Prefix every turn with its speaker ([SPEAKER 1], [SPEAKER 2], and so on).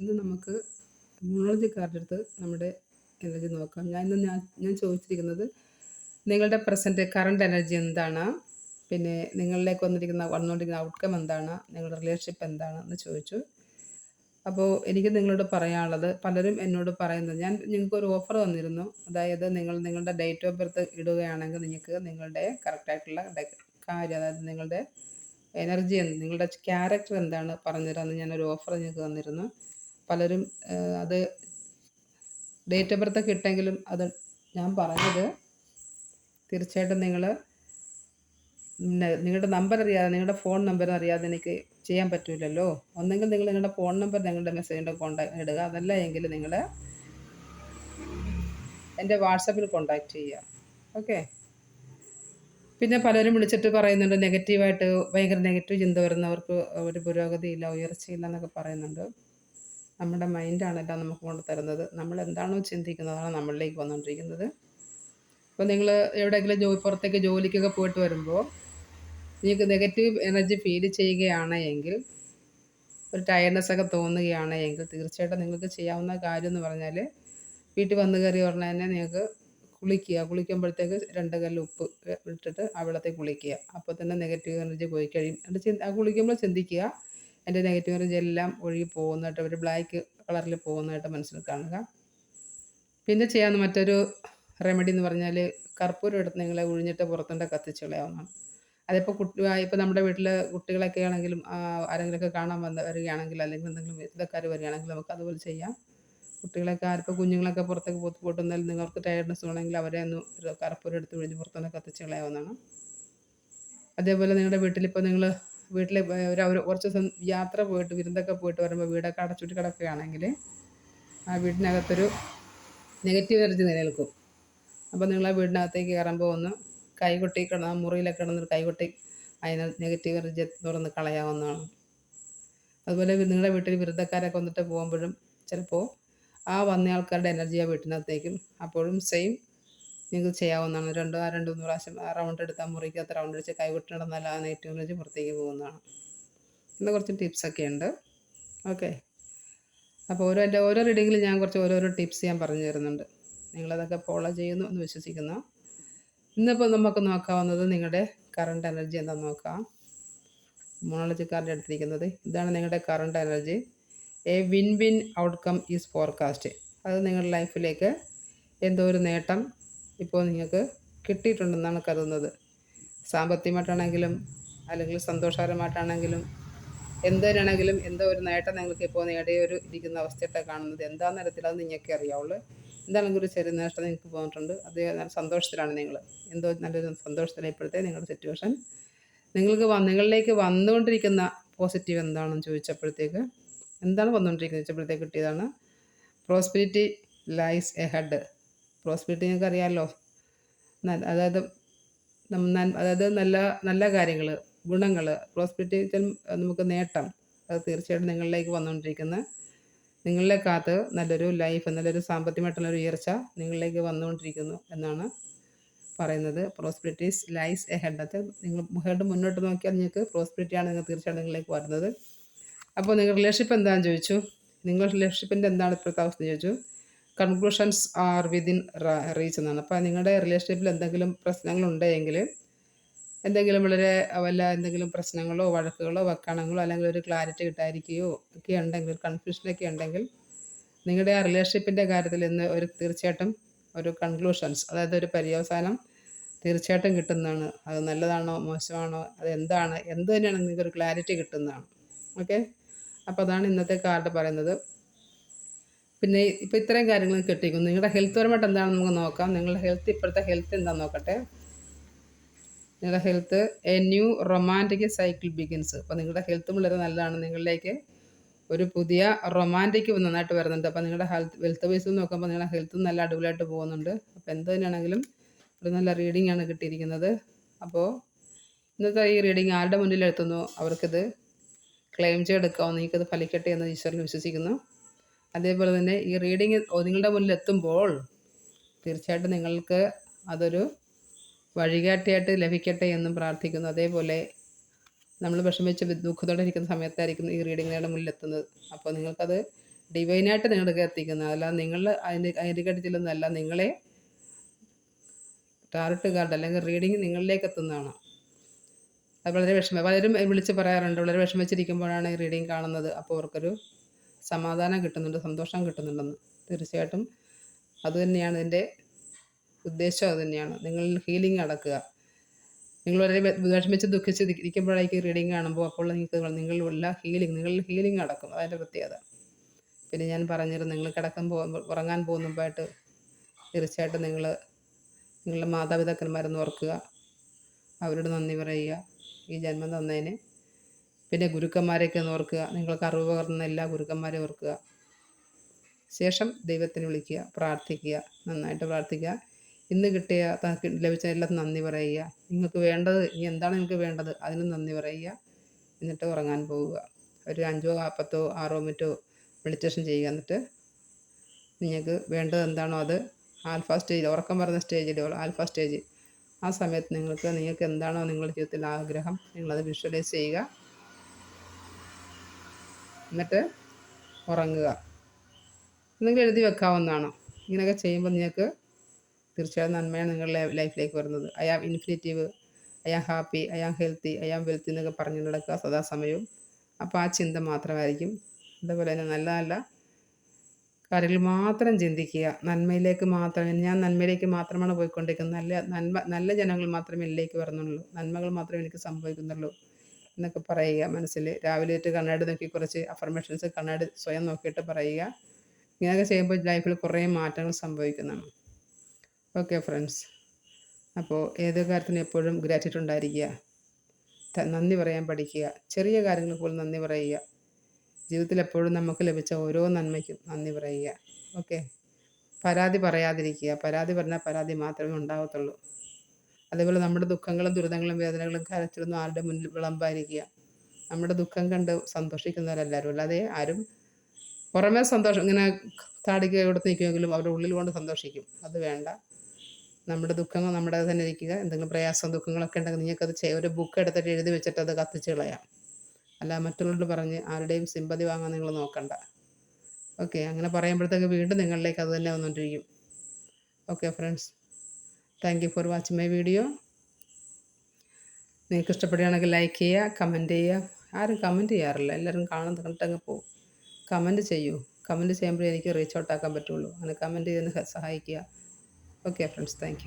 [SPEAKER 1] ഇന്ന് നമുക്ക് കാർഡ് എടുത്ത് നമ്മുടെ എനർജി നോക്കാം. ഞാൻ ഇന്ന് ഞാൻ ഞാൻ ചോദിച്ചിരിക്കുന്നത് നിങ്ങളുടെ പ്രസന്റ് കറണ്ട് എനർജി എന്താണ്? പിന്നെ നിങ്ങളിലേക്ക് വന്നിരിക്കുന്ന വന്നുകൊണ്ടിരിക്കുന്ന ഔട്ട്കം എന്താണ്? നിങ്ങളുടെ റിലേഷൻഷിപ്പ് എന്താണ്? എന്ന് ചോദിച്ചു. അപ്പോൾ എനിക്ക് നിങ്ങളോട് പറയാനുള്ളത് പലരും എന്നോട് പറയുന്നത് ഞാൻ നിങ്ങൾക്ക് ഒരു ഓഫർ തന്നിരുന്നു. അതായത് നിങ്ങൾ നിങ്ങളുടെ ഡേറ്റ് ഓഫ് ബർത്ത് ഇടുകയാണെങ്കിൽ നിങ്ങൾക്ക് നിങ്ങളുടെ കറക്റ്റായിട്ടുള്ള കാര്യം അതായത് നിങ്ങളുടെ എനർജി എന്ത് നിങ്ങളുടെ ക്യാരക്ടർ എന്താണ് പറഞ്ഞുതരാമെന്ന് ഞാനൊരു ഓഫർ നിങ്ങൾക്ക് തന്നിരുന്നു. പലരും അത് ഡേറ്റ് ഓഫ് ബർത്ത് കിട്ടെങ്കിലും അത് ഞാൻ പറഞ്ഞത് തീർച്ചയായിട്ടും നിങ്ങൾ നിങ്ങളുടെ നമ്പർ അറിയാതെ നിങ്ങളുടെ ഫോൺ നമ്പർ അറിയാതെ എനിക്ക് ചെയ്യാൻ പറ്റില്ലല്ലോ ഒന്നെങ്കിൽ നിങ്ങൾ നിങ്ങളുടെ ഫോൺ നമ്പർ നിങ്ങളുടെ മെസ്സേജിന്റെ കോൺടാക്ട് ഇടുക. അതല്ല എങ്കിൽ നിങ്ങൾ എന്റെ വാട്സപ്പിൽ കോണ്ടാക്ട് ചെയ്യുക. ഓക്കെ പിന്നെ പലരും വിളിച്ചിട്ട് പറയുന്നുണ്ട് നെഗറ്റീവായിട്ട് ഭയങ്കര നെഗറ്റീവ് ചിന്ത വരുന്നവർക്ക് ഒരു പുരോഗതിയില്ല ഉയർച്ചയില്ല എന്നൊക്കെ പറയുന്നുണ്ട്. നമ്മുടെ മൈൻഡാണെല്ലാം നമുക്ക് കൊണ്ട് തരുന്നത്. നമ്മൾ എന്താണോ ചിന്തിക്കുന്നതാണ് നമ്മളിലേക്ക് വന്നുകൊണ്ടിരിക്കുന്നത്. അപ്പോൾ നിങ്ങൾ എവിടെയെങ്കിലും ജോലി പുറത്തേക്ക് ജോലിക്കൊക്കെ പോയിട്ട് വരുമ്പോൾ നിങ്ങൾക്ക് നെഗറ്റീവ് എനർജി ഫീൽ ചെയ്യുകയാണ് എങ്കിൽ ഒരു ടയർനെസ് ഒക്കെ തോന്നുകയാണ് എങ്കിൽ തീർച്ചയായിട്ടും നിങ്ങൾക്ക് ചെയ്യാവുന്ന കാര്യം എന്ന് പറഞ്ഞാൽ വീട്ടിൽ വന്ന് കയറി ഉടനെ തന്നെ നിങ്ങൾക്ക് കുളിക്കുക. കുളിക്കുമ്പോഴത്തേക്ക് രണ്ട് കല്ല് ഉപ്പ് ഇട്ടിട്ട് ആ വെള്ളത്തിൽ കുളിക്കുക. അപ്പോൾ തന്നെ നെഗറ്റീവ് എനർജി പോയി കഴിയും. എന്നിട്ട് ആ കുളിക്കുമ്പോൾ ചിന്തിക്കുക. എന്റെ നെഗറ്റീവ് എനർജി എല്ലാം ഒഴുകി പോകുന്നതായിട്ട് ഒരു ബ്ലാക്ക് കളറിൽ പോകുന്നതായിട്ട് മനസ്സിൽ കാണുക. പിന്നെ ചെയ്യാവുന്ന മറ്റൊരു റെമഡി എന്ന് പറഞ്ഞാൽ കർപ്പൂരം എടുത്ത് നിങ്ങളെ ഉഴിഞ്ഞിട്ട് പുറത്തുണ്ട് കത്തിച്ച് കളയാവുന്നതാണ് അതിപ്പോൾ കുട്ടി ഇപ്പോൾ നമ്മുടെ വീട്ടിൽ കുട്ടികളൊക്കെ ആണെങ്കിലും ആരെങ്കിലുമൊക്കെ കാണാൻ വന്ന് വരികയാണെങ്കിൽ അല്ലെങ്കിൽ എന്തെങ്കിലും വിരുദ്ധക്കാർ വരികയാണെങ്കിൽ നമുക്ക് അതുപോലെ ചെയ്യാം. കുട്ടികളൊക്കെ ആർക്കും കുഞ്ഞുങ്ങളൊക്കെ പുറത്തേക്ക് പോത്ത് പോട്ടുന്നാൽ നിങ്ങൾക്ക് ടയർഡ്നെസ് ഉണ്ടെങ്കിൽ അവരെ ഒന്ന് ഒരു കർപ്പൂരം എടുത്ത് വിഴിഞ്ഞ് പുറത്തുനിന്ന് കത്തിച്ച് കളയാവുന്നതാണ്. അതേപോലെ നിങ്ങളുടെ വീട്ടിലിപ്പോൾ നിങ്ങൾ വീട്ടിൽ ഒരു കുറച്ച് ദിവസം യാത്ര പോയിട്ട് വിരുന്നൊക്കെ പോയിട്ട് വരുമ്പോൾ വീടൊക്കെ അടച്ചിട്ട് കിടക്കുകയാണെങ്കിൽ ആ വീടിനകത്തൊരു നെഗറ്റീവ് എനർജി നിലനിൽക്കും. അപ്പോൾ നിങ്ങൾ ആ വീടിനകത്തേക്ക് കയറുമ്പോൾ ഒന്ന് കൈകൊട്ടി കിടന്ന മുറിയിലൊക്കെ കിടന്നൊരു കൈകൊട്ടി അതിന് നെഗറ്റീവ് എനർജി തുറന്ന് കളയാവുന്നതാണ്. അതുപോലെ നിങ്ങളുടെ വീട്ടിൽ വിരുദ്ധക്കാരൊക്കെ വന്നിട്ട് പോകുമ്പോഴും ചിലപ്പോൾ ആ വന്ന ആൾക്കാരുടെ എനർജി ആ വീട്ടിനകത്തേക്കും. അപ്പോഴും സെയിം നിങ്ങൾക്ക് ചെയ്യാവുന്നതാണ്. രണ്ടോ ആ രണ്ട് മൂന്ന് പ്രാവശ്യം ആ റൗണ്ട് എടുത്താൽ മുറിക്കകത്ത് റൗണ്ട് അടിച്ച് കൈവിട്ട് നടന്നാൽ ആ നെഗറ്റീവ് എനർജി പുറത്തേക്ക് പോകുന്നതാണ്. ഇന്ന് കുറച്ച് ടിപ്സൊക്കെ ഉണ്ട്. ഓക്കെ അപ്പോൾ ഓരോ എന്റെ ഓരോ റീഡിങ്ങിൽ ഞാൻ കുറച്ച് ഓരോരോ ടിപ്സ് ഞാൻ പറഞ്ഞു തരുന്നുണ്ട്. നിങ്ങളതൊക്കെ ഫോളോ ചെയ്യുന്നു എന്ന് വിശ്വസിക്കുന്നു. ഇന്നിപ്പോൾ നമുക്ക് നോക്കാവുന്നത് നിങ്ങളുടെ കറണ്ട് എനർജി എന്താണെന്ന് നോക്കാം. മോണോളജി കാർഡ് എടുത്തിരിക്കുന്നത്. ഇതാണ് നിങ്ങളുടെ current energy a win win outcome is forecast അത് നിങ്ങളുടെ ലൈഫിലേക്ക് എന്തോ ഒരു നേട്ടം ഇപ്പോൾ നിങ്ങൾക്ക് കിട്ടിയിട്ടുണ്ടെന്നാണ് കരുതുന്നത്. സാമ്പത്തികമായിട്ടാണെങ്കിലും അല്ലെങ്കിൽ സന്തോഷകരമായിട്ടാണെങ്കിലും എന്തിനാണെങ്കിലും എന്തോ ഒരു നേട്ടം നിങ്ങൾക്ക് ഇപ്പോൾ നേടിയ ഒരു ഇരിക്കുന്ന അവസ്ഥയിട്ടാണ് കാണുന്നത്. എന്താണെന്ന് തരത്തിലത് നിങ്ങൾക്ക് അറിയാവുള്ളൂ. എന്താണെങ്കിലും ഒരു ചെറിയ നേട്ടം നിങ്ങൾക്ക് പോന്നിട്ടുണ്ട് അത് നല്ല സന്തോഷത്തിലാണ് നിങ്ങൾ. എന്തോ നല്ലൊരു സന്തോഷത്തിലാണ് ഇപ്പോഴത്തെ നിങ്ങളുടെ സിറ്റുവേഷൻ നിങ്ങൾക്ക് നിങ്ങളിലേക്ക് വന്നുകൊണ്ടിരിക്കുന്ന പോസിറ്റീവ് എന്താണെന്ന് ചോദിച്ചപ്പോഴത്തേക്ക് എന്താണ് വന്നുകൊണ്ടിരിക്കുന്നത് ചോദിച്ചപ്പോഴത്തേക്ക് കിട്ടിയതാണ്? Prosperity lies ahead prosperity നിങ്ങൾക്ക് അറിയാമല്ലോ അതായത് അതായത് നല്ല നല്ല കാര്യങ്ങൾ ഗുണങ്ങൾ പ്രോസ്പിരിറ്റി നമുക്ക് നേട്ടം. അത് തീർച്ചയായിട്ടും നിങ്ങളിലേക്ക് വന്നുകൊണ്ടിരിക്കുന്ന. നിങ്ങളുടെ കാത്ത് നല്ലൊരു ലൈഫ് നല്ലൊരു സാമ്പത്തികമായിട്ടുള്ളൊരു ഉയർച്ച നിങ്ങളിലേക്ക് വന്നുകൊണ്ടിരിക്കുന്നു എന്നാണ് പറയുന്നത്. പ്രോസ്പിരിറ്റീസ് ലൈസ് എ ഹെഡ് അത് നിങ്ങൾ ഹെഡ് മുന്നോട്ട് നോക്കിയാൽ നിങ്ങൾക്ക് പ്രോസ്പിരിറ്റിയാണ് നിങ്ങൾ തീർച്ചയായിട്ടും നിങ്ങളിലേക്ക് വരുന്നത്. അപ്പോൾ നിങ്ങൾ റിലേഷൻഷിപ്പ് എന്താണെന്ന് ചോദിച്ചു? നിങ്ങൾ റിലേഷൻഷിപ്പിന്റെ എന്താണ് ഇപ്പോഴത്തെ അവസ്ഥ ചോദിച്ചു. കൺക്ലൂഷൻസ് ആർ വിതിൻ റീച്ച് എന്നാണ്. അപ്പോൾ നിങ്ങളുടെ റിലേഷൻഷിപ്പിൽ എന്തെങ്കിലും പ്രശ്നങ്ങളുണ്ടെങ്കിൽ എന്തെങ്കിലും വളരെ വല്ല എന്തെങ്കിലും പ്രശ്നങ്ങളോ വഴക്കുകളോ വക്കാണങ്ങളോ അല്ലെങ്കിൽ ഒരു ക്ലാരിറ്റി കിട്ടാതിരിക്കുകയോ ഒക്കെ ഉണ്ടെങ്കിൽ കൺഫ്യൂഷനൊക്കെ ഉണ്ടെങ്കിൽ നിങ്ങളുടെ ആ റിലേഷൻഷിപ്പിന്റെ കാര്യത്തിൽ ഇന്ന് ഒരു തീർച്ചയായിട്ടും ഒരു കൺക്ലൂഷൻസ് അതായത് ഒരു പര്യവസാനം തീർച്ചയായിട്ടും കിട്ടുന്നതാണ്. അത് നല്ലതാണോ മോശമാണോ അത് എന്താണ് എന്ത് തന്നെയാണ് നിങ്ങൾക്ക് ഒരു ക്ലാരിറ്റി കിട്ടുന്നതാണ്. ഓക്കെ അപ്പോൾ അതാണ് ഇന്നത്തെ കാർഡ് പറയുന്നത്. പിന്നെ ഇപ്പോൾ ഇത്രയും കാര്യങ്ങൾ കിട്ടിയിരിക്കുന്നു. നിങ്ങളുടെ ഹെൽത്ത് പരമായിട്ട് എന്താണെന്ന് നമുക്ക് നോക്കാം. നിങ്ങളുടെ ഹെൽത്ത് ഇപ്പോഴത്തെ ഹെൽത്ത് എന്താണെന്ന് നോക്കട്ടെ. നിങ്ങളുടെ health a new romantic cycle begins അപ്പോൾ നിങ്ങളുടെ ഹെൽത്ത് വളരെ നല്ലതാണ്. നിങ്ങളിലേക്ക് ഒരു പുതിയ റൊമാന്റിക് നന്നായിട്ട് വരുന്നുണ്ട്. അപ്പോൾ നിങ്ങളുടെ ഹെൽത്ത് ഹെൽത്ത് വൈസ് നോക്കുമ്പോൾ നിങ്ങളുടെ ഹെൽത്ത് നല്ല അടിപൊളിയായിട്ട് പോകുന്നുണ്ട്. അപ്പോൾ എന്ത് തന്നെയാണെങ്കിലും ഒരു നല്ല റീഡിംഗ് ആണ് കിട്ടിയിരിക്കുന്നത്. അപ്പോൾ ഇന്നത്തെ ഈ റീഡിംഗ് ആരുടെ മുന്നിൽ എത്തുന്നു അവർക്കിത് ക്ലെയിം ചെയ്തെടുക്കാവും നിങ്ങൾക്കത് ഫലിക്കട്ടെ എന്ന് ഈശ്വരൻ വിശ്വസിക്കുന്നു. അതേപോലെ തന്നെ ഈ റീഡിങ് നിങ്ങളുടെ മുന്നിൽ എത്തുമ്പോൾ തീർച്ചയായിട്ടും നിങ്ങൾക്ക് അതൊരു വഴികാട്ടിയായിട്ട് ലഭിക്കട്ടെ എന്നും പ്രാർത്ഥിക്കുന്നു. അതേപോലെ നമ്മൾ വിഷമിച്ച് ദുഃഖത്തോടെ ഇരിക്കുന്ന സമയത്തായിരിക്കും ഈ റീഡിങ് നിങ്ങളുടെ മുന്നിൽ എത്തുന്നത്. അപ്പോൾ നിങ്ങൾക്കത് ഡിവൈനായിട്ട് നിങ്ങളുടെ എത്തിക്കുന്നത് അല്ലാതെ നിങ്ങൾ അതിന്റെ അതിന്റെ ചെല്ലുന്നതല്ല നിങ്ങളെ ടാർട്ട് കാർഡ് അല്ലെങ്കിൽ റീഡിങ് നിങ്ങളിലേക്ക് എത്തുന്നതാണ്. അത് വളരെ വിഷമം. പലരും വിളിച്ച് പറയാറുണ്ട് വളരെ വിഷമിച്ചിരിക്കുമ്പോഴാണ് ഈ റീഡിങ് കാണുന്നത്. അപ്പോൾ അവർക്കൊരു സമാധാനം കിട്ടുന്നുണ്ട് സന്തോഷം കിട്ടുന്നുണ്ടെന്ന്. തീർച്ചയായിട്ടും അതുതന്നെയാണ് ഇതിന്റെ ഉദ്ദേശം അതുതന്നെയാണ് നിങ്ങളിൽ ഹീലിംഗ് അടക്കുക. നിങ്ങൾ വളരെ വിഷമിച്ച് ദുഃഖിച്ച് ഇരിക്കുമ്പോഴേക്ക് റീഡിങ് കാണുമ്പോൾ അപ്പോൾ നിങ്ങൾക്ക് നിങ്ങളിലുള്ള ഹീലിംഗ് നിങ്ങളിൽ ഹീലിംഗ് അടക്കും. അതിന്റെ പ്രത്യേകത. പിന്നെ ഞാൻ പറഞ്ഞിരുന്നു നിങ്ങൾ കിടക്കാൻ പോകുമ്പോൾ ഉറങ്ങാൻ പോകുമ്പോഴായിട്ട് തീർച്ചയായിട്ടും നിങ്ങൾ നിങ്ങളുടെ മാതാപിതാക്കന്മാരെന്ന് ഓർക്കുക. അവരോട് നന്ദി പറയുക. ഈ ജന്മം തന്നതിന്. പിന്നെ ഗുരുക്കന്മാരെയൊക്കെ ഒന്ന് ഓർക്കുക. നിങ്ങൾക്ക് അറിവ് പകർന്ന എല്ലാ ഗുരുക്കന്മാരെ ഓർക്കുക. ശേഷം ദൈവത്തിന് വിളിക്കുക. പ്രാർത്ഥിക്കുക. നന്നായിട്ട് പ്രാർത്ഥിക്കുക. ഇന്ന് കിട്ടിയ ലഭിച്ച എല്ലാം നന്ദി പറയുക. നിങ്ങൾക്ക് വേണ്ടത് ഇനി എന്താണ് നിങ്ങൾക്ക് വേണ്ടത് അതിന് നന്ദി പറയുക. എന്നിട്ട് ഉറങ്ങാൻ പോവുക. ഒരു അഞ്ചോ പത്തോ ആറോ മിനിറ്റോ മെഡിറ്റേഷൻ ചെയ്യുക. എന്നിട്ട് നിങ്ങൾക്ക് വേണ്ടത് എന്താണോ അത് ആൽഫ സ്റ്റേജ് ഉറക്കം പറഞ്ഞ സ്റ്റേജിൽ ആൽഫ സ്റ്റേജ് ആ സമയത്ത് നിങ്ങൾക്ക് നിങ്ങൾക്ക് എന്താണോ നിങ്ങളുടെ ജീവിതത്തിൽ ആഗ്രഹം നിങ്ങളത് വിഷ്വലൈസ് ചെയ്യുക. എന്നിട്ട് ഉറങ്ങുക. നിങ്ങൾ എഴുതി വെക്കാവുന്നതാണ്? ഇങ്ങനെയൊക്കെ ചെയ്യുമ്പോൾ നിങ്ങൾക്ക് തീർച്ചയായും നന്മയാണ് നിങ്ങളുടെ ലൈഫിലേക്ക് വരുന്നത്. I am infinitive I am happy I am healthy I am wealthy എന്നൊക്കെ പറഞ്ഞു നടക്കുക സദാസമയവും. അപ്പോൾ ആ ചിന്ത മാത്രമായിരിക്കും. അതുപോലെ തന്നെ നല്ല നല്ല കാര്യങ്ങൾ മാത്രം ചിന്തിക്കുക. നന്മയിലേക്ക് മാത്രം ഞാൻ നന്മയിലേക്ക് മാത്രമാണ് പോയിക്കൊണ്ടിരിക്കുന്നത്. നല്ല നന്മ നല്ല ജനങ്ങൾ മാത്രമേ എന്നിലേക്ക് വരുന്നുള്ളൂ. നന്മകൾ മാത്രമേ എനിക്ക് സംഭവിക്കുന്നുള്ളൂ എന്നൊക്കെ പറയുക മനസ്സിൽ. രാവിലെ ആയിട്ട് കണ്ണാടി നോക്കി കുറച്ച് അഫർമേഷൻസ് കണ്ണാടി സ്വയം നോക്കിയിട്ട് പറയുക. ഇങ്ങനെയൊക്കെ ചെയ്യുമ്പോൾ ലൈഫിൽ കുറേ മാറ്റങ്ങൾ സംഭവിക്കുന്നതാണ് ഓക്കെ ഫ്രണ്ട്സ് അപ്പോൾ ഏത് കാര്യത്തിനും എപ്പോഴും ഗ്രാറ്റിറ്റ്യൂഡ് ഉണ്ടായിരിക്കുക. നന്ദി പറയാൻ പഠിക്കുക. ചെറിയ കാര്യങ്ങൾ പോലും നന്ദി പറയുക. ജീവിതത്തിൽ എപ്പോഴും നമുക്ക് ലഭിച്ച ഓരോ നന്മയ്ക്കും നന്ദി പറയുക. ഓക്കെ? പരാതി പറയാതിരിക്കുക. പരാതി പറഞ്ഞാൽ പരാതി മാത്രമേ ഉണ്ടാകത്തുള്ളൂ അതേപോലെ നമ്മുടെ ദുഃഖങ്ങളും ദുരിതങ്ങളും വേദനകളും കരച്ചിലൊന്നും ആരുടെ മുന്നിൽ വിളമ്പായിരിക്കുക നമ്മുടെ ദുഃഖം കണ്ട് സന്തോഷിക്കുന്നവരെല്ലാവരും. അല്ലാതെ ആരും പുറമേ സന്തോഷം ഇങ്ങനെ താടിക്ക് കൊടുത്ത് നിൽക്കുമെങ്കിലും അവരുടെ ഉള്ളിൽ കൊണ്ട് സന്തോഷിക്കും. അത് വേണ്ട. നമ്മുടെ ദുഃഖങ്ങൾ നമ്മുടെ തന്നെ ഇരിക്കുക. എന്തെങ്കിലും പ്രയാസം ദുഃഖങ്ങളൊക്കെ ഉണ്ടെങ്കിൽ നിങ്ങൾക്കത് ഒരു ബുക്ക് എടുത്തിട്ട് എഴുതി വെച്ചിട്ട് അത് കത്തിച്ച് കളയാം. അല്ല മറ്റുള്ളവരോട് പറഞ്ഞ് ആരുടെയും സിമ്പതി വാങ്ങാൻ നിങ്ങൾ നോക്കണ്ട. ഓക്കെ അങ്ങനെ പറയുമ്പോഴത്തേക്ക് വീണ്ടും നിങ്ങളിലേക്ക് അത് തന്നെ വന്നുകൊണ്ടിരിക്കും. Okay friends thank you for watching my video നിങ്ങൾക്ക് ഇഷ്ടപ്പെടുകയാണെങ്കിൽ ലൈക്ക് ചെയ്യുക കമന്റ് ചെയ്യുക. ആരും കമന്റ് ചെയ്യാറില്ല. എല്ലാവരും കാണുന്ന കണ്ടിട്ടങ്ങ് പോകും കമന്റ് ചെയ്യൂ. കമന്റ് ചെയ്യുമ്പോഴേ എനിക്ക് റീച്ച് ഔട്ട് ആക്കാൻ പറ്റുള്ളൂ. അങ്ങനെ കമന്റ് ചെയ്യുന്ന സഹായിക്കുക. Okay friends thank